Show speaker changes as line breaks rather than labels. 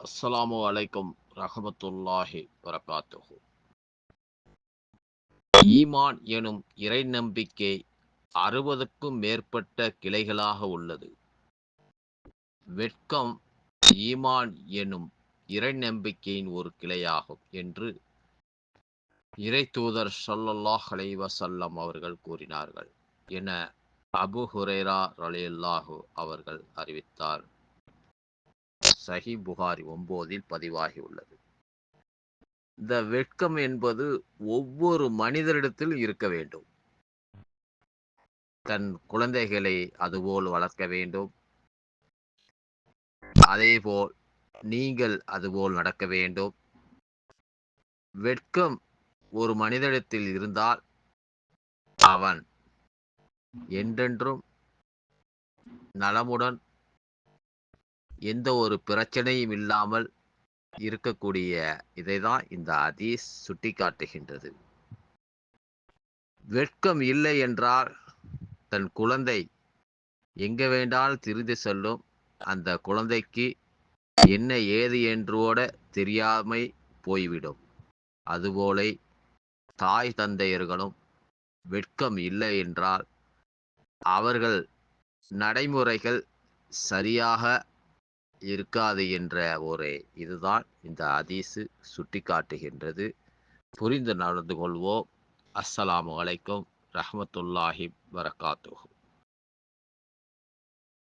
அஸ்ஸலாமு அலைக்கும் ரஹமத்துல்லாஹி வரகாத்துஹு ஈமான் எனும் இறை நம்பிக்கை அறுபதுக்கும் மேற்பட்ட கிளைகளாக உள்ளது. வெட்கம் ஈமான் எனும் இறை நம்பிக்கையின் ஒரு கிளையாகும் என்று இறை தூதர் சொல்லல்லாஹ் அலைவசல்லம் அவர்கள் கூறினார்கள். என அபு ஹுரேரா ரலியல்லாஹு அவர்கள் அறிவித்தார். சஹி புகாரி ஒன்போதில் பதிவாகியுள்ளது. இந்த வெட்கம் என்பது ஒவ்வொரு மனிதரிடத்தில் இருக்க வேண்டும். தன் குழந்தைகளை அதுபோல் வளர்க்க வேண்டும். அதேபோல் நீங்கள் அதுபோல் நடக்க வேண்டும். வெட்கம் ஒரு மனிதனிடத்தில் இருந்தால் அவன் என்றென்றும் நலமுடன் எந்த ஒரு பிரச்சனையும் இல்லாமல் இருக்கக்கூடிய இதைதான் இந்த அதீஸ் சுட்டி காட்டுகின்றது வெட்கம் இல்லை என்றால் தன் குழந்தை எங்க வேண்டால் திரிந்து செல்லும். அந்த குழந்தைக்கு என்ன ஏது என்றோட தெரியாமை போய்விடும். அதுபோல தாய் தந்தையர்களும் வெட்கம் இல்லை என்றால் அவர்கள் நடைமுறைகள் சரியாக இருக்காது என்ற ஒரு இதுதான் இந்த அதீசு சுட்டி காட்டுகின்றது புரிந்து நடந்து கொள்வோம். அஸ்ஸலாமு அலைக்கும் ரஹமத்துல்லாஹி வரகாத்துஹு